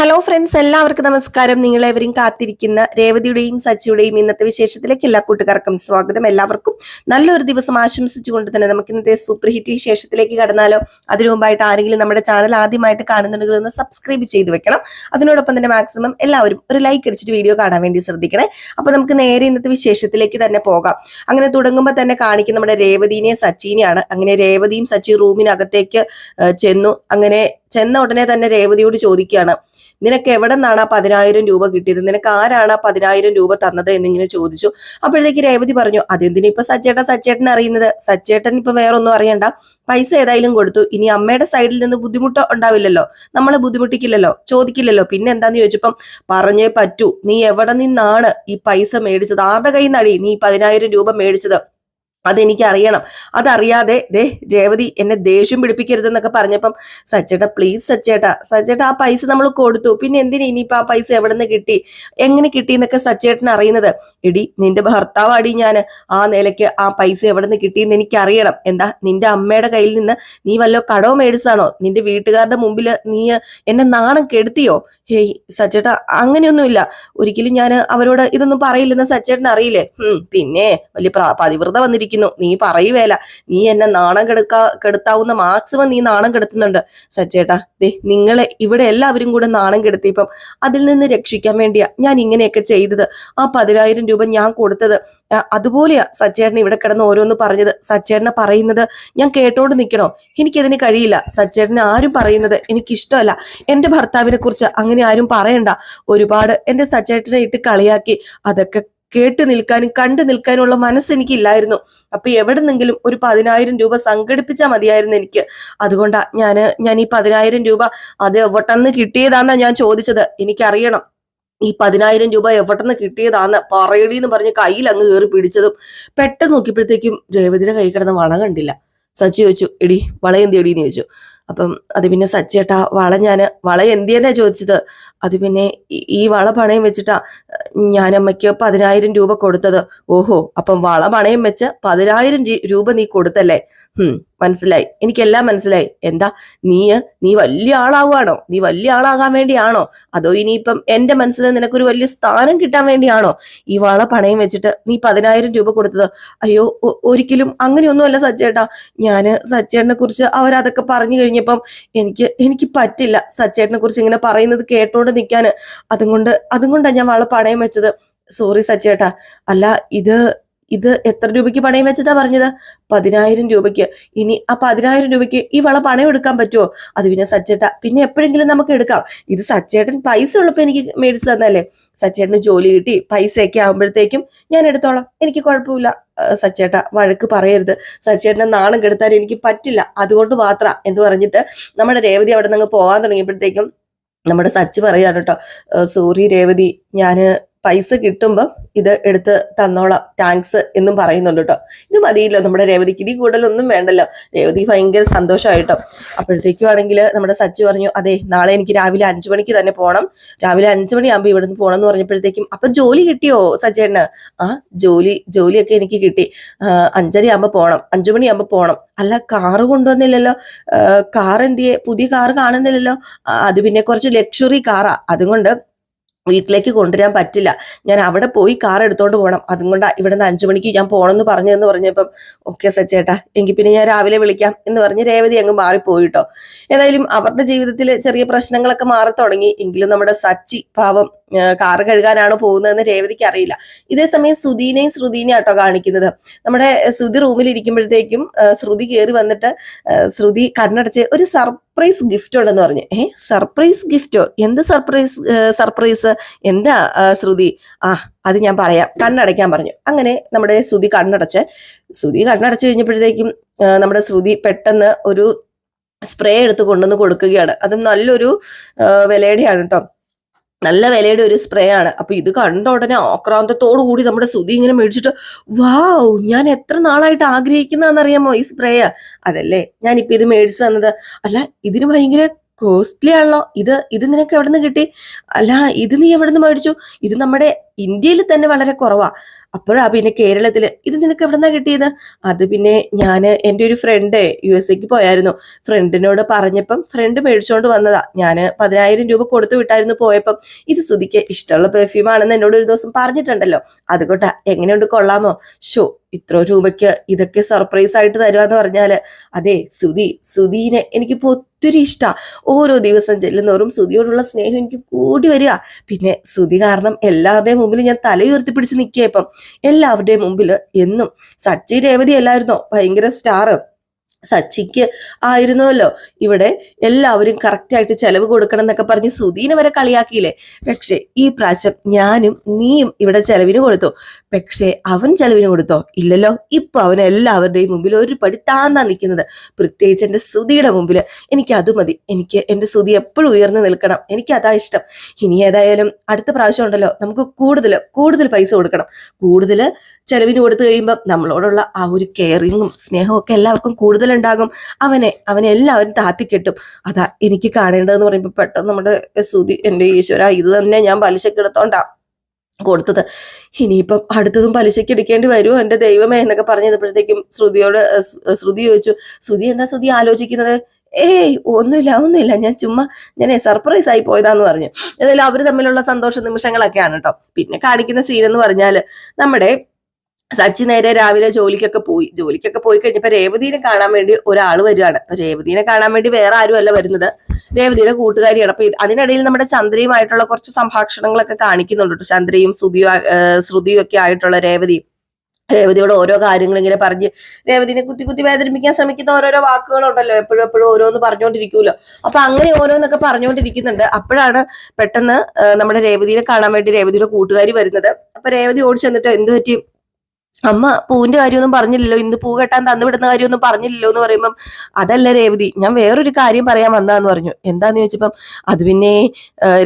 Hello friends എല്ലാവർക്കും നമസ്കാരം. നിങ്ങൾ നിങ്ങളെവരും കാത്തിരിക്കുന്ന രേവതിയുടെയും സച്ചിയുടെയും ഇന്നത്തെ വിശേഷത്തിലേക്ക് എല്ലാ കൂട്ടുകാർക്കും സ്വാഗതം. എല്ലാവർക്കും നല്ലൊരു ദിവസം ആശംസിച്ചുകൊണ്ട് തന്നെ നമുക്ക് ഇന്നത്തെ സൂപ്പർ ഹിറ്റ് വിശേഷത്തിലേക്ക് കടന്നാലോ. അതിനു മുമ്പായിട്ട് ആരെങ്കിലും നമ്മുടെ ചാനൽ ആദ്യമായിട്ട് കാണുന്നുണ്ടെങ്കിൽ ഒന്ന് സബ്സ്ക്രൈബ് ചെയ്ത് വെക്കണം. അതിനോടൊപ്പം തന്നെ മാക്സിമം എല്ലാവരും ഒരു ലൈക്ക് അടിച്ചിട്ട് വീഡിയോ കാണാൻ വേണ്ടി ശ്രദ്ധിക്കണേ. അപ്പൊ നമുക്ക് നേരെ ഇന്നത്തെ വിശേഷത്തിലേക്ക് തന്നെ പോകാം. അങ്ങനെ തുടങ്ങുമ്പോൾ തന്നെ കാണിക്കുന്ന നമ്മുടെ രേവതിനെയും സച്ചിനെയാണ്. അങ്ങനെ രേവതിയും സച്ചി റൂമിനകത്തേക്ക് ചെന്നു. അങ്ങനെ ചെന്ന ഉടനെ തന്നെ രേവതിയോട് ചോദിക്കുകയാണ് നിനക്ക് എവിടെ നിന്നാണ് ആ പതിനായിരം രൂപ കിട്ടിയത്? നിനക്ക് ആരാണ് ആ പതിനായിരം രൂപ തന്നത്? എന്നിങ്ങനെ ചോദിച്ചു. അപ്പോഴത്തേക്ക് രേവതി പറഞ്ഞു അതെന്തിനാ ഇപ്പൊ സച്ചേട്ടൻ സച്ചേട്ടൻ അറിയുന്നത്? സച്ചേട്ടൻ ഇപ്പൊ വേറൊന്നും അറിയണ്ട. പൈസ ഏതായാലും കൊടുത്തു. ഇനി അമ്മയുടെ സൈഡിൽ നിന്ന് ബുദ്ധിമുട്ട് ഉണ്ടാവില്ലല്ലോ. നമ്മളെ ബുദ്ധിമുട്ടിക്കില്ലല്ലോ ചോദിക്കില്ലല്ലോ. പിന്നെ എന്താന്ന് ചോദിച്ചപ്പം പറഞ്ഞേ പറ്റൂ. നീ എവിടെ നിന്നാണ് ഈ പൈസ മേടിച്ചത്? ആരുടെ കയ്യിൽ നിന്നടി നീ പതിനായിരം രൂപ മേടിച്ചത്? അതെനിക്ക് അറിയണം അതറിയാതെ ദേ രേവതി എന്നെ ദേഷ്യം പിടിപ്പിക്കരുതെന്നൊക്കെ പറഞ്ഞപ്പം സച്ചേട്ടാ പ്ലീസ് സച്ചേട്ടാ സച്ചേട്ടാ ആ പൈസ നമ്മൾ കൊടുത്തു. പിന്നെ എന്തിനാ ഇനിയിപ്പോൾ ആ പൈസ എവിടെ നിന്ന് കിട്ടി? എങ്ങനെ കിട്ടി എന്നൊക്കെ സച്ചേട്ടൻ അറിയുന്നത്. എടി നിന്റെ ഭർത്താവാടി ഞാൻ ആ നിലയ്ക്ക് ആ പൈസ എവിടെ നിന്ന് കിട്ടിയെന്ന് എനിക്ക് അറിയണം എന്താ നിന്റെ അമ്മയുടെ കയ്യിൽ നിന്ന് നീ വല്ലോ കടവ് മേടിച്ചാണോ നിന്റെ വീട്ടുകാരുടെ മുമ്പിൽ നീ എന്നെ നാണം കെടുത്തിയോ? ഹേയ് സച്ചേട്ടാ അങ്ങനെയൊന്നുമില്ല. ഒരിക്കലും ഞാൻ അവരോട് ഇതൊന്നും പറയില്ലെന്ന് സച്ചേട്ടൻ അറിയില്ലേ പിന്നെ വലിയ പതിവ്രത വന്നിരിക്കുന്നു നീ പറയുവേല നീ എന്നെ നാണം കെടുക്കാ കെടുത്താവുന്ന മാക്സിമം നീ നാണം കെടുത്തുന്നുണ്ട്. സച്ചേട്ടാ ദേ നിങ്ങളെ ഇവിടെ എല്ലാവരും കൂടെ നാണം കെടുത്തിയപ്പം അതിൽ നിന്ന് രക്ഷിക്കാൻ വേണ്ടിയാ ഞാൻ ഇങ്ങനെയൊക്കെ ചെയ്തത്. ആ പതിനായിരം രൂപ ഞാൻ കൊടുത്തത്. അതുപോലെയാ സച്ചേട്ടൻ ഇവിടെ കിടന്ന് ഓരോന്ന് പറഞ്ഞത്. സച്ചേട്ടനെ പറയുന്നത് ഞാൻ കേട്ടോണ്ട് നിൽക്കണോ? എനിക്കതിന് കഴിയില്ല. സച്ചേട്ടനെ ആരും പറയുന്നത് എനിക്കിഷ്ടമല്ല. എന്റെ ഭർത്താവിനെ കുറിച്ച് അങ്ങനെ ആരും പറയണ്ട. ഒരുപാട് എന്റെ സച്ചേട്ടനെ ഇട്ട് കളിയാക്കി. അതൊക്കെ കേട്ട് നിൽക്കാനും കണ്ടു നിൽക്കാനുള്ള മനസ്സ് എനിക്കില്ലായിരുന്നു. അപ്പൊ എവിടെന്നെങ്കിലും ഒരു പതിനായിരം രൂപ സംഘടിപ്പിച്ചാൽ മതിയായിരുന്നു എനിക്ക്. അതുകൊണ്ടാ ഞാൻ ഞാൻ ഈ പതിനായിരം രൂപ അത് എവിടെന്ന് കിട്ടിയതാണെന്നാ ഞാൻ ചോദിച്ചത്. എനിക്കറിയണം. ഈ പതിനായിരം രൂപ എവിടെന്ന് കിട്ടിയതാന്ന് പറയടി എന്ന് പറഞ്ഞ് കയ്യിൽ അങ്ങ് കയറി പിടിച്ചതും പെട്ടെന്ന് നോക്കിയപ്പോഴത്തേക്കും രേവതിയുടെ കൈ കിടന്ന് വള കണ്ടില്ല. സച്ചി ചോദിച്ചു എടി വള എന്തിയടിന്ന് ചോദിച്ചു. അപ്പം അത് പിന്നെ സച്ചേട്ടാ വള ഞാൻ വള എന്തിയെന്നാ ചോദിച്ചത്? അത് പിന്നെ ഈ- വള പണയം വെച്ചിട്ടാ ഞാൻ അമ്മയ്ക്ക് പതിനായിരം രൂപ കൊടുത്തത്. ഓഹോ അപ്പം വള പണയം വെച്ച് പതിനായിരം രൂപ നീ കൊടുത്തല്ലേ? ഹും മനസ്സിലായി. എനിക്കെല്ലാം മനസ്സിലായി. എന്താ നീ നീ വലിയ ആളാവുകയാണോ? നീ വലിയ ആളാകാൻ വേണ്ടിയാണോ? അതോ ഇനിയിപ്പം എന്റെ മനസ്സിൽ നിനക്കൊരു വലിയ സ്ഥാനം കിട്ടാൻ വേണ്ടിയാണോ? ഈ വള പണയം വെച്ചിട്ട് നീ പതിനായിരം രൂപ കൊടുത്തത്. അയ്യോ ഒരിക്കലും അങ്ങനെയൊന്നുമല്ല സച്ചേട്ടാ. ഞാൻ സച്ചേട്ടനെ കുറിച്ച് അവരതൊക്കെ പറഞ്ഞു കഴിഞ്ഞപ്പം എനിക്ക് എനിക്ക് പറ്റില്ല സച്ചേട്ടനെ കുറിച്ച് ഇങ്ങനെ പറയുന്നത് കേട്ടോണ്ട് നിൽക്കാന് അതുകൊണ്ട് അതുകൊണ്ടാണ് ഞാൻ വള പണയം വെച്ചത്. സോറി സച്ചേട്ടാ അല്ല ഇത് ഇത് എത്ര രൂപയ്ക്ക് പണയം വെച്ചതാ പറഞ്ഞത്? പതിനായിരം രൂപയ്ക്ക്. ഇനി ആ പതിനായിരം രൂപയ്ക്ക് ഈ വള പണയം എടുക്കാൻ പറ്റുമോ? അത് പിന്നെ സച്ചേട്ട പിന്നെ എപ്പോഴെങ്കിലും നമുക്ക് എടുക്കാം. ഇത് സച്ചേട്ടൻ പൈസ ഉള്ളപ്പോൾ എനിക്ക് മേടിച്ചു തന്നല്ലേ സച്ചേട്ടന് ജോലി കിട്ടി പൈസയൊക്കെ ആകുമ്പോഴത്തേക്കും ഞാൻ എടുത്തോളാം. എനിക്ക് കുഴപ്പമില്ല സച്ചേട്ട വഴക്ക് പറയരുത്. സച്ചേട്ടനെ നാണം കെടുത്താൻ എനിക്ക് പറ്റില്ല. അതുകൊണ്ട് മാത്രം എന്ന് പറഞ്ഞിട്ട് നമ്മുടെ രേവതി അവിടെ നിന്ന് പോകാൻ തുടങ്ങിയപ്പോഴത്തേക്കും നമ്മുടെ സച്ച് പറയാണ് കേട്ടോ സോറി രേവതി ഞാൻ പൈസ കിട്ടുമ്പം ഇത് എടുത്ത് തന്നോളാം താങ്ക്സ് എന്നും പറയുന്നുണ്ട് കേട്ടോ ഇത് മതിയല്ലോ നമ്മുടെ രേവതിക്ക് ഇതി കൂടുതലൊന്നും വേണ്ടല്ലോ. രേവതി ഭയങ്കര സന്തോഷമായിട്ടോ അപ്പോഴത്തേക്കും ആണെങ്കിൽ നമ്മുടെ സച്ചു പറഞ്ഞു അതെ നാളെ എനിക്ക് രാവിലെ അഞ്ചു മണിക്ക് തന്നെ പോകണം രാവിലെ അഞ്ചു മണിയാകുമ്പോൾ ഇവിടുന്ന് പോകണം എന്ന് പറഞ്ഞപ്പോഴത്തേക്കും അപ്പൊ ജോലി കിട്ടിയോ സച്ചേട്ടന് ആ ജോലി ജോലിയൊക്കെ എനിക്ക് കിട്ടി. അഞ്ചരയാകുമ്പോൾ പോകണം അഞ്ചു മണിയാകുമ്പോൾ പോകണം അല്ല കാറ് കൊണ്ടുവന്നില്ലല്ലോ. കാർ എന്തിയെ പുതിയ കാർ കാണുന്നില്ലല്ലോ. അത് പിന്നെ കുറച്ച് ലക്ഷറി കാറാ അതുകൊണ്ട് വീട്ടിലേക്ക് കൊണ്ടുവരാൻ പറ്റില്ല. ഞാൻ അവിടെ പോയി കാർ എടുത്തോണ്ട് പോകണം അതുകൊണ്ട് ഇവിടെ നിന്ന് അഞ്ചു മണിക്ക് ഞാൻ പോണെന്ന് പറഞ്ഞതെന്ന് പറഞ്ഞപ്പം ഓക്കെ സച്ചേട്ടാ എങ്കിൽ പിന്നെ ഞാൻ രാവിലെ വിളിക്കാം എന്ന് പറഞ്ഞ് രേവതി അങ്ങ് മാറിപ്പോയിട്ടോ. ഏതായാലും അവരുടെ ജീവിതത്തിൽ ചെറിയ പ്രശ്നങ്ങളൊക്കെ മാറി തുടങ്ങി എങ്കിലും നമ്മുടെ സച്ചി പാവം കാറ് കഴുകാനാണ് പോകുന്നതെന്ന് രേവതിക്ക് അറിയില്ല. ഇതേ സമയം സുധീനെയും ശ്രുതിനെയും ആട്ടോ കാണിക്കുന്നത്. നമ്മുടെ ശ്രുതി റൂമിൽ ഇരിക്കുമ്പോഴത്തേക്കും ശ്രുതി കയറി വന്നിട്ട് ശ്രുതി കണ്ണടച്ച് ഒരു സർപ്രൈസ് ഗിഫ്റ്റ് ഉണ്ടെന്ന് പറഞ്ഞു. ഏ സർപ്രൈസ് ഗിഫ്റ്റോ? എന്ത് സർപ്രൈസ് സർപ്രൈസ്? എന്താ ശ്രുതി? ആ അത് ഞാൻ പറയാം. കണ്ണടയ്ക്കാൻ പറഞ്ഞു. അങ്ങനെ നമ്മുടെ ശ്രുതി കണ്ണടച്ച് ശ്രുതി കണ്ണടച്ച് കഴിഞ്ഞപ്പോഴത്തേക്കും നമ്മുടെ ശ്രുതി പെട്ടെന്ന് ഒരു സ്പ്രേ എടുത്ത് കൊണ്ടുവന്ന് കൊടുക്കുകയാണ്. അത് നല്ലൊരു വിലയുടെയാണ് കേട്ടോ. നല്ല വിലയുടെ ഒരു സ്പ്രേ ആണ്. അപ്പൊ ഇത് കണ്ട ഉടനെ ആക്രാന്തത്തോടു കൂടി നമ്മുടെ സുതി ഇങ്ങനെ മേടിച്ചിട്ട് വാവ് ഞാൻ എത്ര നാളായിട്ട് ആഗ്രഹിക്കുന്നതെന്നറിയാമോ ഈ സ്പ്രേ അതല്ലേ? ഞാനിപ്പോ ഇത് മേടിച്ചു തന്നത്. അല്ല ഇതിന് ഭയങ്കര കോസ്റ്റ്ലി ആണല്ലോ. ഇത് ഇത് നിനക്ക് എവിടെ നിന്ന് കിട്ടി? അല്ല ഇത് നീ എവിടെ നിന്ന് മേടിച്ചു? ഇത് നമ്മുടെ ഇന്ത്യയിൽ തന്നെ വളരെ കുറവാ. അപ്പോഴാ പിന്നെ കേരളത്തിൽ ഇത് നിനക്ക് എവിടെന്നാ കിട്ടിയത്? അത് പിന്നെ ഞാൻ എന്റെ ഒരു ഫ്രണ്ട് യു എസ് എക്ക് പോയായിരുന്നു. ഫ്രണ്ടിനോട് പറഞ്ഞപ്പം ഫ്രണ്ട് മേടിച്ചുകൊണ്ട് വന്നതാ. ഞാൻ പതിനായിരം രൂപ കൊടുത്തു വിട്ടായിരുന്നു പോയപ്പം. ഇത് ശ്രുതിക്ക് ഇഷ്ടമുള്ള പെർഫ്യൂമാണെന്ന് എന്നോട് ഒരു ദിവസം പറഞ്ഞിട്ടുണ്ടല്ലോ. അതുകൊണ്ടാ എങ്ങനെയുണ്ട് കൊള്ളാമോ? ഷോ ഇത്ര രൂപയ്ക്ക് ഇതൊക്കെ സർപ്രൈസ് ആയിട്ട് തരുക എന്ന് പറഞ്ഞാൽ അതെ സുധി സുധീനെ എനിക്കിപ്പോൾ ഒത്തിരി ഇഷ്ടമാണ് ഓരോ ദിവസം ചെല്ലുന്നവരും സുധിയോടുള്ള സ്നേഹം എനിക്ക് കൂടി വരിക. പിന്നെ സുധി കാരണം എല്ലാവരുടെയും മുമ്പിൽ ഞാൻ തലയുയർത്തി പിടിച്ച് നിൽക്കുക ഇപ്പം. എല്ലാവരുടെയും മുമ്പിൽ എന്നും സച്ചി രേവതി അല്ലായിരുന്നോ ഭയങ്കര സ്റ്റാർ സച്ചിക്ക് ആയിരുന്നല്ലോ. ഇവിടെ എല്ലാവരും കറക്റ്റായിട്ട് ചെലവ് കൊടുക്കണം എന്നൊക്കെ പറഞ്ഞ് സുധീനെ വരെ കളിയാക്കിയില്ലേ? പക്ഷെ ഈ പ്രാവശ്യം ഞാനും നീയും ഇവിടെ ചെലവിന് കൊടുത്തു. പക്ഷേ അവൻ ചെലവിന് കൊടുത്തോ? ഇല്ലല്ലോ. ഇപ്പൊ അവൻ എല്ലാവരുടെയും മുമ്പിൽ ഒരു പടി താന്നാ നിൽക്കുന്നത്. പ്രത്യേകിച്ച് എന്റെ സുധിയുടെ മുമ്പിൽ. എനിക്ക് അത് മതി. എനിക്ക് എന്റെ സുധി എപ്പോഴും ഉയർന്നു നിൽക്കണം. എനിക്ക് അതാ ഇഷ്ടം. ഇനി ഏതായാലും അടുത്ത പ്രാവശ്യം ഉണ്ടല്ലോ. നമുക്ക് കൂടുതൽ കൂടുതൽ പൈസ കൊടുക്കണം. കൂടുതൽ ചെലവിന് കൊടുത്തു കഴിയുമ്പോൾ നമ്മളോടുള്ള ആ ഒരു കെയറിങ്ങും സ്നേഹവും ഒക്കെ എല്ലാവർക്കും കൂടുതലുണ്ടാകും. അവനെ അവനെ എല്ലാവരും താത്തിക്കെട്ടും. അതാ എനിക്ക് കാണേണ്ടതെന്ന് പറയുമ്പോൾ പെട്ടെന്ന് നമ്മുടെ സുതി എന്റെ ഈശ്വര ഇത് തന്നെ ഞാൻ പലിശ എടുത്തോണ്ടാ കൊടുത്തത്. ഇനിയിപ്പം അടുത്തതും പലിശയ്ക്ക് എടുക്കേണ്ടി വരുമോ എന്റെ ദൈവമേ എന്നൊക്കെ പറഞ്ഞപ്പോഴത്തേക്കും ശ്രുതിയോട് ശ്രുതി ചോദിച്ചു ശ്രുതി എന്താ ശ്രുതി ആലോചിക്കുന്നത്? ഏയ് ഒന്നുമില്ല ഒന്നുമില്ല. ഞാൻ ചുമ്മാ ഞാൻ സർപ്രൈസ് ആയി പോയതാന്ന് പറഞ്ഞു. ഏതായാലും അവർ തമ്മിലുള്ള സന്തോഷ നിമിഷങ്ങളൊക്കെയാണ് കേട്ടോ പിന്നെ കാണിക്കുന്ന സീൻ എന്ന് പറഞ്ഞാൽ നമ്മുടെ സച്ചി നേരെ രാവിലെ ജോലിക്കൊക്കെ പോയി. ജോലിക്കൊക്കെ പോയി കഴിഞ്ഞപ്പോ രേവതിനെ കാണാൻ വേണ്ടി ഒരാൾ വരികയാണ്. അപ്പൊ രേവതിനെ കാണാൻ വേണ്ടി വേറെ ആരും അല്ല വരുന്നത്. രേവതിയുടെ കൂട്ടുകാരിയാണ്. അപ്പൊ അതിനിടയിൽ നമ്മുടെ ചന്ദ്രയുമായിട്ടുള്ള കുറച്ച് സംഭാഷണങ്ങളൊക്കെ കാണിക്കുന്നുണ്ട് കേട്ടോ. ചന്ദ്രയും ശ്രുതിയും ശ്രുതിയും ഒക്കെ ആയിട്ടുള്ള രേവതി രേവതിയോട് ഓരോ കാര്യങ്ങൾ ഇങ്ങനെ പറഞ്ഞ് രേവതിനെ കുത്തി കുത്തി വേദനിപ്പിക്കാൻ ശ്രമിക്കുന്ന ഓരോരോ വാക്കുകളുണ്ടല്ലോ. എപ്പോഴും എപ്പോഴും ഓരോന്ന് പറഞ്ഞുകൊണ്ടിരിക്കുമല്ലോ അപ്പൊ അങ്ങനെ ഓരോന്നൊക്കെ പറഞ്ഞുകൊണ്ടിരിക്കുന്നുണ്ട് അപ്പോഴാണ് പെട്ടെന്ന് നമ്മുടെ രേവതിനെ കാണാൻ വേണ്ടി രേവതിയുടെ കൂട്ടുകാരി വരുന്നത്. അപ്പൊ രേവതി ഓടി ചെന്നിട്ട് എന്ത് പറ്റി? അമ്മ പൂവിന്റെ കാര്യമൊന്നും പറഞ്ഞില്ലല്ലോ. ഇന്ന് പൂ കെട്ടാൻ തന്നു വിടുന്ന കാര്യമൊന്നും പറഞ്ഞില്ലല്ലോ എന്ന് പറയുമ്പം അതല്ല രേവതി ഞാൻ വേറൊരു കാര്യം പറയാൻ വന്നാന്ന് പറഞ്ഞു. എന്താന്ന് ചോദിച്ചപ്പം അത് പിന്നെ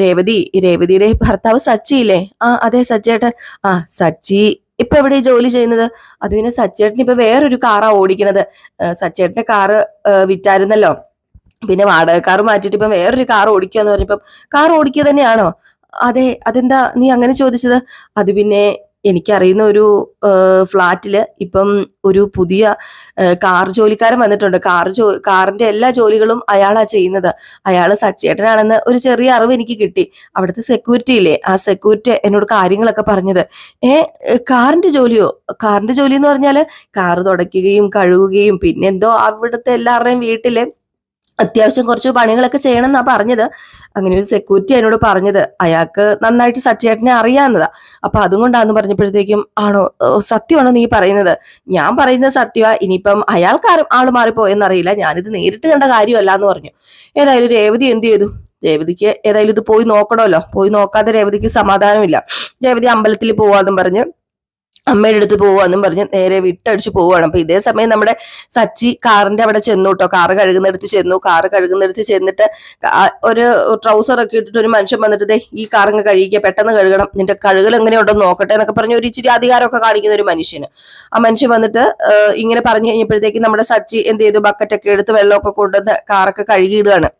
രേവതി രേവതിയുടെ ഭർത്താവ് സച്ചിയില്ലേ ആ അതെ സച്ചേട്ടൻ. ആ സച്ചി ഇപ്പൊ എവിടെ ജോലി ചെയ്യുന്നത്? അത് പിന്നെ സച്ചേട്ടൻ ഇപ്പൊ വേറൊരു കാറാ ഓടിക്കണത്. സച്ചേട്ടന്റെ കാറ് വിറ്റായിരുന്നല്ലോ. പിന്നെ വാടക കാർ മാറ്റിയിട്ട് ഇപ്പം വേറൊരു കാർ ഓടിക്കുക എന്ന് പറഞ്ഞപ്പം കാർ ഓടിക്കുക തന്നെയാണോ? അതെ അതെന്താ നീ അങ്ങനെ ചോദിച്ചത്? അത് പിന്നെ എനിക്കറിയുന്ന ഒരു ഫ്ലാറ്റിൽ ഇപ്പം ഒരു പുതിയ കാർ ജോലിക്കാരൻ വന്നിട്ടുണ്ട്. കാർ ജോ കാറിന്റെ എല്ലാ ജോലികളും അയാളാ ചെയ്യുന്നത്. അയാൾ സച്ചേട്ടനാണെന്ന് ഒരു ചെറിയ അറിവ് എനിക്ക് കിട്ടി. അവിടുത്തെ സെക്യൂരിറ്റി ഇല്ലേ? ആ സെക്യൂരിറ്റി എന്നോട് കാര്യങ്ങളൊക്കെ പറഞ്ഞത്. ഏ കാറിന്റെ ജോലിയോ? കാറിന്റെ ജോലി എന്ന് പറഞ്ഞാൽ കാറ് തുടയ്ക്കുകയും കഴുകുകയും പിന്നെന്തോ അവിടുത്തെ എല്ലാവരുടെയും വീട്ടിൽ അത്യാവശ്യം കുറച്ച് പണികളൊക്കെ ചെയ്യണം എന്നാ പറഞ്ഞത്. അങ്ങനെ ഒരു സെക്യൂരിറ്റി എന്നോട് പറഞ്ഞത്. അയാൾക്ക് നന്നായിട്ട് സച്ചേട്ടനെ അറിയാവുന്നതാ. അപ്പൊ അതുകൊണ്ടാന്ന് പറഞ്ഞപ്പോഴത്തേക്കും ആണോ? സത്യമാണോ നീ പറയുന്നത്? ഞാൻ പറയുന്നത് സത്യമാ ഇനിയിപ്പം അയാൾക്ക് ആൾ മാറിപ്പോയെന്നറിയില്ല. ഞാനിത് നേരിട്ട് കണ്ട കാര്യമല്ല എന്ന് പറഞ്ഞു. ഏതായാലും രേവതി എന്ത് ചെയ്തു? രേവതിക്ക് ഏതായാലും ഇത് പോയി നോക്കണമല്ലോ. പോയി നോക്കാതെ രേവതിക്ക് സമാധാനമില്ല. രേവതി അമ്പലത്തിൽ പോവാന്നും പറഞ്ഞ് അമ്മയുടെ അടുത്ത് പോവാന്നും പറഞ്ഞ് നേരെ വിട്ടടിച്ച് പോവാണ് അപ്പൊ ഇതേ സമയം നമ്മുടെ സച്ചി കാറിന്റെ അവിടെ ചെന്നു കേട്ടോ. കാറ് കഴുകുന്നിടത്ത് ചെന്നു. കാറ് കഴുകുന്നിടത്ത് ചെന്നിട്ട് ഒരു ട്രൗസർ ഒക്കെ ഇട്ടിട്ട് ഒരു മനുഷ്യൻ വന്നിട്ട് ദേ ഈ കാറങ്ങ് കഴുകിക്കുക പെട്ടെന്ന് കഴുകണം. നിന്റെ കഴുകൽ എങ്ങനെയുണ്ടോ നോക്കട്ടെ എന്നൊക്കെ പറഞ്ഞ് ഒരു ഇച്ചിരി അധികാരമൊക്കെ കാണിക്കുന്ന ഒരു മനുഷ്യന്. ആ മനുഷ്യൻ വന്നിട്ട് ഇങ്ങനെ പറഞ്ഞു കഴിഞ്ഞപ്പോഴത്തേക്ക് നമ്മുടെ സച്ചി എന്ത് ചെയ്തു? ബക്കറ്റൊക്കെ എടുത്ത് വെള്ളമൊക്കെ കൊണ്ടുവന്ന് കാറൊക്കെ കഴുകിയിടുകയാണ്.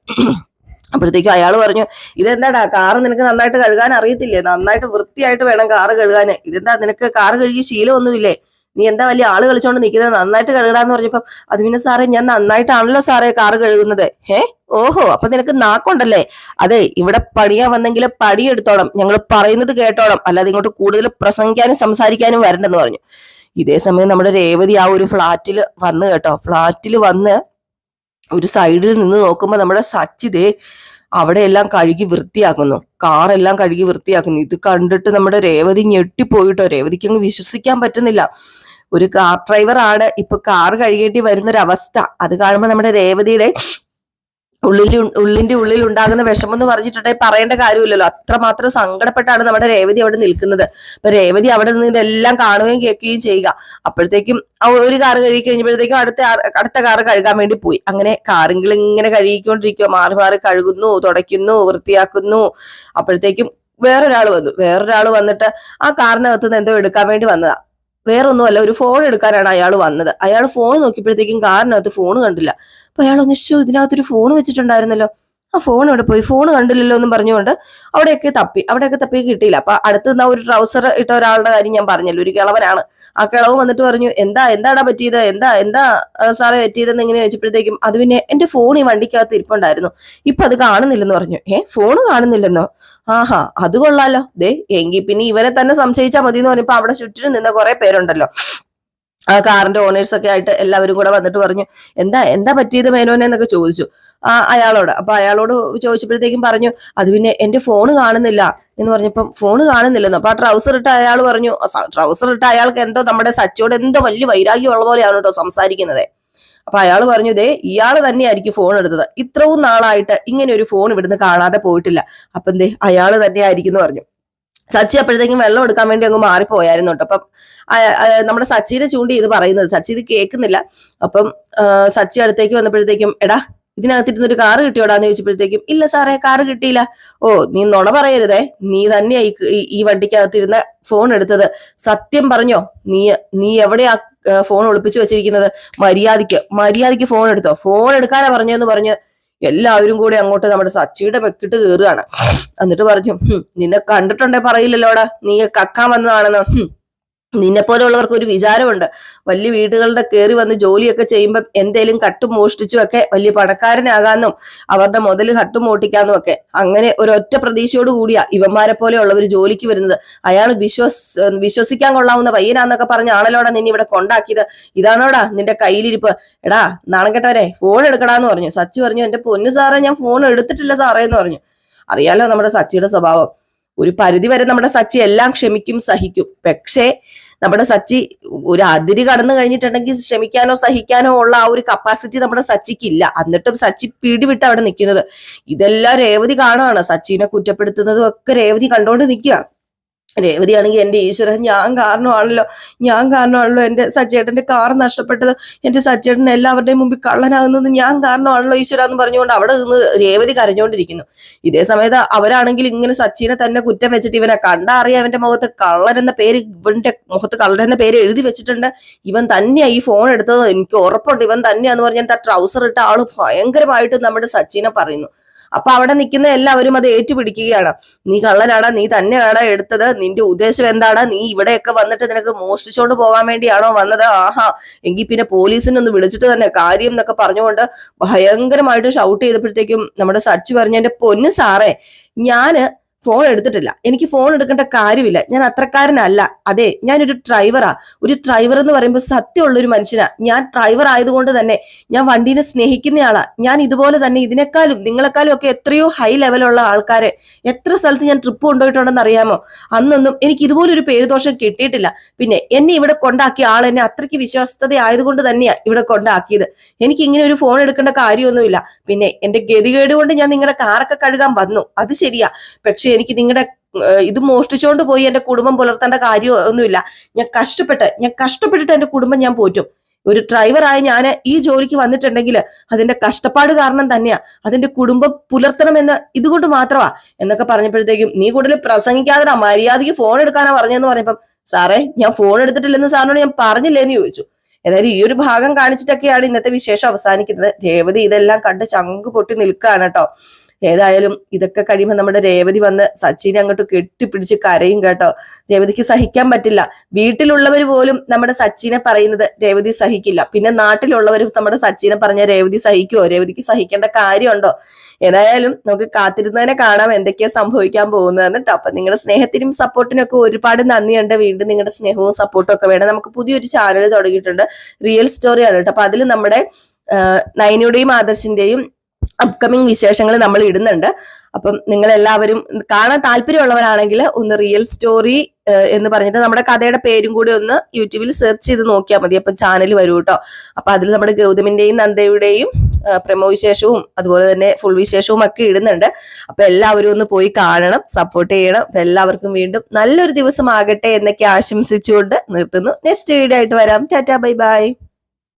അപ്പോഴത്തേക്കും അയാൾ പറഞ്ഞു ഇതെന്താടാ കാറ് നിനക്ക് നന്നായിട്ട് കഴുകാൻ അറിയത്തില്ലേ? നന്നായിട്ട് വൃത്തിയായിട്ട് വേണം കാറ് കഴുകാൻ. ഇതെന്താ നിനക്ക് കാറ് കഴുകി ശീലമൊന്നുമില്ലേ? നീ എന്താ വലിയ ആൾ കളിച്ചോണ്ട് നിൽക്കുന്നത്? നന്നായിട്ട് കഴുകടാന്ന് പറഞ്ഞപ്പോ അത് പിന്നെ സാറേ ഞാൻ നന്നായിട്ടാണല്ലോ സാറേ കാറ് കഴുകുന്നത്. ഏ ഓഹോ അപ്പൊ നിനക്ക് നാക്കുണ്ടല്ലേ? അതെ ഇവിടെ പണിയാൻ വന്നെങ്കിൽ പടിയെടുത്തോളം ഞങ്ങൾ പറയുന്നത് കേട്ടോളം അല്ലാതെ ഇങ്ങോട്ട് കൂടുതൽ പ്രസംഗിക്കാനും സംസാരിക്കാനും വരണ്ടെന്ന് പറഞ്ഞു. ഇതേ സമയം നമ്മുടെ രേവതി ആ ഒരു ഫ്ലാറ്റിൽ വന്ന് കേട്ടോ. ഫ്ലാറ്റിൽ വന്ന് ഒരു സൈഡിൽ നിന്ന് നോക്കുമ്പോൾ നമ്മുടെ സച്ചിതേ അവിടെ എല്ലാം കഴുകി വൃത്തിയാക്കുന്നു. കാറെല്ലാം കഴുകി വൃത്തിയാക്കുന്നു. ഇത് കണ്ടിട്ട് നമ്മുടെ രേവതി ഞെട്ടിപ്പോയിട്ടോ രേവതിക്ക് അങ്ങ് വിശ്വസിക്കാൻ പറ്റുന്നില്ല. ഒരു കാർ ഡ്രൈവർ ആണ്. ഇപ്പൊ കാർ കഴുകേണ്ടി വരുന്ന ഒരു അവസ്ഥ അത് കാണുമ്പോൾ നമ്മുടെ രേവതിയുടെ ഉള്ളിൽ ഉള്ളിന്റെ ഉള്ളിൽ ഉണ്ടാകുന്ന വിഷമം എന്ന് പറഞ്ഞിട്ടുണ്ടെങ്കിൽ പറയേണ്ട കാര്യമില്ലല്ലോ. അത്രമാത്രം സങ്കടപ്പെട്ടാണ് നമ്മുടെ രേവതി അവിടെ നിൽക്കുന്നത്. അപ്പൊ രേവതി അവിടെ നിന്ന് ഇതെല്ലാം കാണുകയും കേൾക്കുകയും ചെയ്യുക. അപ്പോഴത്തേക്കും ഒരു കാറ് കഴുകി കഴിഞ്ഞപ്പോഴത്തേക്കും അടുത്ത അടുത്ത കാറ് കഴുകാൻ വേണ്ടി പോയി. അങ്ങനെ കാറുകൾ ഇങ്ങനെ കഴുകിക്കൊണ്ടിരിക്കുക മാറി മാറി കഴുകുന്നു തുടയ്ക്കുന്നു വൃത്തിയാക്കുന്നു. അപ്പോഴത്തേക്കും വേറൊരാൾ വന്നു. വേറൊരാൾ വന്നിട്ട് ആ കാറിനകത്ത് നിന്ന് എന്തോ എടുക്കാൻ വേണ്ടി വന്നതാ. വേറൊന്നുമല്ല ഒരു ഫോൺ എടുക്കാനാണ് അയാൾ വന്നത്. അയാൾ ഫോൺ നോക്കിയപ്പോഴത്തേക്കും കാറിനകത്ത് ഫോൺ കണ്ടില്ല. അപ്പൊ അയാൾ ഒന്ന് ശോ ഇതിനകത്തൊരു ഫോൺ വെച്ചിട്ടുണ്ടായിരുന്നല്ലോ. ആ ഫോൺ ഇവിടെ പോയി? ഫോൺ കണ്ടില്ലല്ലോ എന്ന് പറഞ്ഞുകൊണ്ട് അവിടെയൊക്കെ തപ്പി. അവിടെയൊക്കെ തപ്പി കിട്ടിയില്ല. അപ്പൊ അടുത്ത് നിന്ന ഒരു ട്രൗസർ ഇട്ട ഒരാളുടെ കാര്യം ഞാൻ പറഞ്ഞല്ലോ. ഒരു കിളവനാണ്. ആ കിളവ് വന്നിട്ട് പറഞ്ഞു എന്താ എന്താടാ പറ്റിയത്? എന്താ എന്താ സാറേ പറ്റിയതെന്ന് ഇങ്ങനെ ചോദിച്ചപ്പോഴത്തേക്കും അത് പിന്നെ എന്റെ ഫോൺ ഈ വണ്ടിക്കകത്ത് ഇരിപ്പുണ്ടായിരുന്നു. ഇപ്പൊ അത് കാണുന്നില്ലെന്ന് പറഞ്ഞു. ഏ ഫോൺ കാണുന്നില്ലെന്നോ? ആഹാ അത് കൊള്ളാലോ. ദേ എങ്കിൽ പിന്നെ ഇവരെ തന്നെ സംശയിച്ചാൽ മതി എന്ന് പറഞ്ഞപ്പോ അവിടെ ചുറ്റിനും നിന്ന കുറെ പേരുണ്ടല്ലോ. ആ കാറിന്റെ ഓണേഴ്സ് ഒക്കെ ആയിട്ട് എല്ലാവരും കൂടെ വന്നിട്ട് പറഞ്ഞു എന്താ എന്താ പറ്റിയത് മേനോനെ? എന്നൊക്കെ ചോദിച്ചു. ആ അയാളോട്. അപ്പൊ അയാളോട് ചോദിച്ചപ്പോഴത്തേക്കും പറഞ്ഞു അത് പിന്നെ എന്റെ ഫോൺ കാണുന്നില്ല. എന്ന് പറഞ്ഞപ്പം ഫോൺ കാണുന്നില്ലെന്ന്. അപ്പൊ ആ ട്രൗസർ ഇട്ട അയാൾ പറഞ്ഞു ട്രൗസർ ഇട്ട അയാൾക്ക് എന്തോ നമ്മുടെ സച്ചിയോട് എന്തോ വലിയ വൈരാഗ്യമുള്ള പോലെയാണ് കേട്ടോ സംസാരിക്കുന്നത്. അപ്പൊ അയാൾ പറഞ്ഞു ദേ ഇയാൾ തന്നെയായിരിക്കും ഫോൺ എടുത്തത്. ഇത്രയും നാളായിട്ട് ഇങ്ങനെ ഒരു ഫോൺ ഇവിടുന്ന് കാണാതെ പോയിട്ടില്ല. അപ്പൊ എന്തേ അയാൾ തന്നെയായിരിക്കും എന്ന് പറഞ്ഞു. സച്ചി അപ്പോഴത്തേക്കും വെള്ളം എടുക്കാൻ വേണ്ടി അങ്ങ് മാറിപ്പോയായിരുന്നു കേട്ടോ. അപ്പം നമ്മുടെ സച്ചിയുടെ ചൂണ്ടി ഇത് പറയുന്നത്. സച്ചി ഇത് കേൾക്കുന്നില്ല. അപ്പം സച്ചി അടുത്തേക്ക് വന്നപ്പോഴത്തേക്കും എടാ ഇതിനകത്തിരുന്ന് ഒരു കാറ് കിട്ടിയോടാന്ന് ചോദിച്ചപ്പോഴത്തേക്കും ഇല്ല സാറേ കാറ് കിട്ടിയില്ല. ഓ നീ നുണ പറയരുതേ. നീ തന്നെയാ ഈ വണ്ടിക്കകത്തിരുന്ന ഫോൺ എടുത്തത്. സത്യം പറഞ്ഞോ നീ നീ എവിടെയാ ഫോൺ ഒളിപ്പിച്ചു വെച്ചിരിക്കുന്നത്? മര്യാദയ്ക്ക് മര്യാദയ്ക്ക് ഫോൺ എടുത്തോ. ഫോൺ എടുക്കാനാ പറഞ്ഞതെന്ന് പറഞ്ഞ് എല്ലാവരും കൂടി അങ്ങോട്ട് നമ്മുടെ സച്ചിയുടെ വെക്കിട്ട് കയറുകയാണ് എന്നിട്ട് പറഞ്ഞു നിന്നെ കണ്ടിട്ടുണ്ടേ പറയില്ലല്ലോടാ നീ കക്കാൻ വന്നതാണെന്ന്. ഹും, നിന്നെ പോലെയുള്ളവർക്ക് ഒരു വിചാരമുണ്ട്. വലിയ വീടുകളുടെ കയറി വന്ന് ജോലിയൊക്കെ ചെയ്യുമ്പോൾ എന്തേലും കട്ടും മോഷ്ടിച്ചും ഒക്കെ വലിയ പണക്കാരനാകാന്നും അവരുടെ മുതൽ കട്ടും മോട്ടിക്കാന്നും ഒക്കെ. അങ്ങനെ ഒരൊറ്റ പ്രതീക്ഷയോട് കൂടിയാ ഇവന്മാരെ പോലെയുള്ളവർ ജോലിക്ക് വരുന്നത്. അയാൾ വിശ്വസ് വിശ്വസിക്കാൻ കൊള്ളാവുന്ന പയ്യനാന്നൊക്കെ പറഞ്ഞാണല്ലോടാ നിന്നെ ഇവിടെ കൊണ്ടാക്കിയത്. ഇതാണോടാ നിന്റെ കയ്യിലിരിപ്പ്. എടാ നാണം കെട്ടവരെ ഫോൺ എടുക്കടാന്ന് പറഞ്ഞു. സച്ചി പറഞ്ഞു എന്റെ പൊന്നു സാറേ ഞാൻ ഫോൺ എടുത്തിട്ടില്ല സാറേ എന്ന് പറഞ്ഞു. അറിയാലോ നമ്മുടെ സച്ചിയുടെ സ്വഭാവം. ഒരു പരിധി വരെ നമ്മുടെ സച്ചി എല്ലാം ക്ഷമിക്കും സഹിക്കും. പക്ഷേ നമ്മുടെ സച്ചി ഒരു അതിരി കടന്നു കഴിഞ്ഞിട്ടുണ്ടെങ്കിൽ ശ്രമിക്കാനോ സഹിക്കാനോ ഉള്ള ആ ഒരു കപ്പാസിറ്റി നമ്മുടെ സച്ചിക്ക് ഇല്ല എന്നിട്ടും സച്ചി പിടിവിട്ട് അവിടെ നിൽക്കുന്നത്. ഇതെല്ലാം രേവതി കാണുകയാണ് സച്ചിനെ കുറ്റപ്പെടുത്തുന്നതും ഒക്കെ രേവതി കണ്ടോണ്ട് നിൽക്കുക രേവതി എന്റെ ഈശ്വര ഞാൻ കാരണമാണല്ലോ ഞാൻ കാരണമാണല്ലോ എന്റെ സച്ചേട്ടന്റെ കാർ നഷ്ടപ്പെട്ടത്. എന്റെ സച്ചേട്ടൻ എല്ലാവരുടെയും മുമ്പിൽ കള്ളനാകുന്നത് ഞാൻ കാരണമാണല്ലോ ഈശ്വര എന്ന് പറഞ്ഞുകൊണ്ട് അവിടെ നിന്ന് രേവതി കരഞ്ഞുകൊണ്ടിരിക്കുന്നു. ഇതേ സമയത്ത് അവരാണെങ്കിൽ ഇങ്ങനെ സച്ചിനെ തന്നെ കുറ്റം വെച്ചിട്ട് ഇവനെ കണ്ടാ അറിയാം അവന്റെ മുഖത്ത് കള്ളൻ എന്ന പേര് ഇവന്റെ മുഖത്ത് കള്ളൻ എന്ന പേര് എഴുതി വെച്ചിട്ടുണ്ട്. ഇവൻ തന്നെയാണ് ഈ ഫോൺ എടുത്തത്. എനിക്ക് ഉറപ്പുണ്ട്. ഇവൻ തന്നെയാന്ന് പറഞ്ഞിട്ട് ആ ട്രൗസർ ഇട്ട ആൾ ഭയങ്കരമായിട്ട് നമ്മുടെ സച്ചിനെ പറയുന്നു. അപ്പൊ അവിടെ നിൽക്കുന്ന എല്ലാവരും അത് ഏറ്റുപിടിക്കുകയാണ്. നീ കള്ളനാടാ നീ തന്നെയാടാ എടുത്തത്. നിന്റെ ഉദ്ദേശം എന്താണ്? നീ ഇവിടെയൊക്കെ വന്നിട്ട് നിനക്ക് മോഷ്ടിച്ചോണ്ട് പോകാൻ വേണ്ടിയാണോ വന്നത്? ആഹാ എങ്കിൽ പിന്നെ പോലീസിനെ ഒന്ന് വിളിച്ചിട്ട് തന്നെ കാര്യം എന്നൊക്കെ പറഞ്ഞുകൊണ്ട് ഭയങ്കരമായിട്ട് ഷൗട്ട് ചെയ്തപ്പോഴത്തേക്കും നമ്മുടെ സച്ചു പറഞ്ഞു എന്റെ പൊന്ന് സാറേ ഞാൻ ഫോൺ എടുത്തിട്ടില്ല. എനിക്ക് ഫോൺ എടുക്കേണ്ട കാര്യമില്ല. ഞാൻ അത്രക്കാരനല്ല. അതെ ഞാനൊരു ഡ്രൈവറാ ഒരു ഡ്രൈവർ എന്ന് പറയുമ്പോൾ സത്യമുള്ള ഒരു മനുഷ്യനാ. ഞാൻ ഡ്രൈവർ ആയതുകൊണ്ട് തന്നെ ഞാൻ വണ്ടീനെ സ്നേഹിക്കുന്നയാളാ. ഞാൻ ഇതുപോലെ തന്നെ ഇതിനേക്കാളും നിങ്ങളെക്കാളും ഒക്കെ എത്രയോ ഹൈ ലെവലുള്ള ആൾക്കാരെ എത്ര സ്ഥലത്ത് ഞാൻ ട്രിപ്പ് കൊണ്ടുപോയിട്ടുണ്ടെന്ന് അറിയാമോ? അന്നൊന്നും എനിക്ക് ഇതുപോലെ ഒരു പേരുദോഷം കിട്ടിയിട്ടില്ല. പിന്നെ എന്നെ ഇവിടെ കൊണ്ടാക്കിയ ആൾ എന്നെ അത്രയ്ക്ക് വിശ്വാസ്യത ആയതുകൊണ്ട് തന്നെയാ ഇവിടെ കൊണ്ടാക്കിയത്. എനിക്ക് ഇങ്ങനെ ഒരു ഫോൺ എടുക്കേണ്ട കാര്യമൊന്നുമില്ല. പിന്നെ എന്റെ ഗതികേട് കൊണ്ട് ഞാൻ നിങ്ങളുടെ കാറൊക്കെ കഴുകാൻ വന്നു. അത് ശരിയാ. പക്ഷെ എനിക്ക് നിങ്ങളുടെ ഇത് മോഷ്ടിച്ചോണ്ട് പോയി എന്റെ കുടുംബം പുലർത്തേണ്ട കാര്യമൊന്നുമില്ല ഞാൻ കഷ്ടപ്പെട്ട് ഞാൻ കഷ്ടപ്പെട്ടിട്ട് എന്റെ കുടുംബം ഞാൻ പോറ്റും. ഒരു ഡ്രൈവറായി ഞാൻ ഈ ജോലിക്ക് വന്നിട്ടുണ്ടെങ്കിൽ അതിന്റെ കഷ്ടപ്പാട് കാരണം തന്നെയാ. അതിന്റെ കുടുംബം പുലർത്തണമെന്ന് ഇതുകൊണ്ട് മാത്രമാ. എന്നൊക്കെ പറഞ്ഞപ്പോഴത്തേക്കും നീ കൂടുതൽ പ്രസംഗിക്കാതെ മര്യാദയ്ക്ക് ഫോൺ എടുക്കാനാ പറഞ്ഞതെന്ന് പറഞ്ഞപ്പം സാറേ ഞാൻ ഫോൺ എടുത്തിട്ടില്ലെന്ന് സാറിനോട് ഞാൻ പറഞ്ഞില്ലേന്ന് ചോദിച്ചു. ഏതായാലും ഈ ഒരു ഭാഗം കാണിച്ചിട്ടൊക്കെയാണ് ഇന്നത്തെ വിശേഷം അവസാനിക്കുന്നത്. രേവതി ഇതെല്ലാം കണ്ട് ചങ്ക് പൊട്ടി നിൽക്കുകയാണ് കേട്ടോ. ഏതായാലും ഇതൊക്കെ കഴിയുമ്പോൾ നമ്മുടെ രേവതി വന്ന് സച്ചിനെ അങ്ങോട്ട് കെട്ടിപ്പിടിച്ച് കരയും കേട്ടോ. രേവതിക്ക് സഹിക്കാൻ പറ്റില്ല. വീട്ടിലുള്ളവർ പോലും നമ്മുടെ സച്ചിനെ പറയുന്നത് രേവതി സഹിക്കില്ല. പിന്നെ നാട്ടിലുള്ളവർ നമ്മുടെ സച്ചിനെ പറഞ്ഞ രേവതി സഹിക്കുമോ രേവതിക്ക് സഹിക്കേണ്ട കാര്യമുണ്ടോ? ഏതായാലും നമുക്ക് കാത്തിരുന്നതിനെ കാണാം എന്തൊക്കെയാ സംഭവിക്കാൻ പോകുന്നതെന്ന് കേട്ടോ. അപ്പൊ നിങ്ങളുടെ സ്നേഹത്തിനും സപ്പോർട്ടിനും ഒക്കെ ഒരുപാട് നന്ദിയുണ്ട്. വീണ്ടും നിങ്ങളുടെ സ്നേഹവും സപ്പോർട്ടും ഒക്കെ വേണം. നമുക്ക് പുതിയൊരു ചാനൽ തുടങ്ങിയിട്ടുണ്ട്. റിയൽ സ്റ്റോറിയാണ് കേട്ടോ. അപ്പൊ അതിൽ നമ്മുടെ നയനയുടെയും ആദർശിന്റെയും അപ്കമിങ് വിശേഷങ്ങൾ നമ്മൾ ഇടുന്നുണ്ട്. അപ്പം നിങ്ങൾ എല്ലാവരും കാണാൻ താല്പര്യമുള്ളവരാണെങ്കിൽ ഒന്ന് റിയൽ സ്റ്റോറി എന്ന് പറഞ്ഞിട്ട് നമ്മുടെ കഥയുടെ പേരും കൂടി ഒന്ന് യൂട്യൂബിൽ സെർച്ച് ചെയ്ത് നോക്കിയാൽ മതി. അപ്പൊ ചാനൽ വരും കേട്ടോ അപ്പൊ അതിൽ നമ്മുടെ ഗൗതമിന്റെയും നന്ദയുടെയും പ്രമോ വിശേഷവും അതുപോലെ തന്നെ ഫുൾ വിശേഷവും ഒക്കെ ഇടുന്നുണ്ട്. അപ്പൊ എല്ലാവരും ഒന്ന് പോയി കാണണം സപ്പോർട്ട് ചെയ്യണം. അപ്പൊ എല്ലാവർക്കും വീണ്ടും നല്ലൊരു ദിവസം ആകട്ടെ എന്നൊക്കെ ആശംസിച്ചുകൊണ്ട് നിർത്തുന്നു. നെക്സ്റ്റ് വീഡിയോ ആയിട്ട് വരാം. Tata bye bye.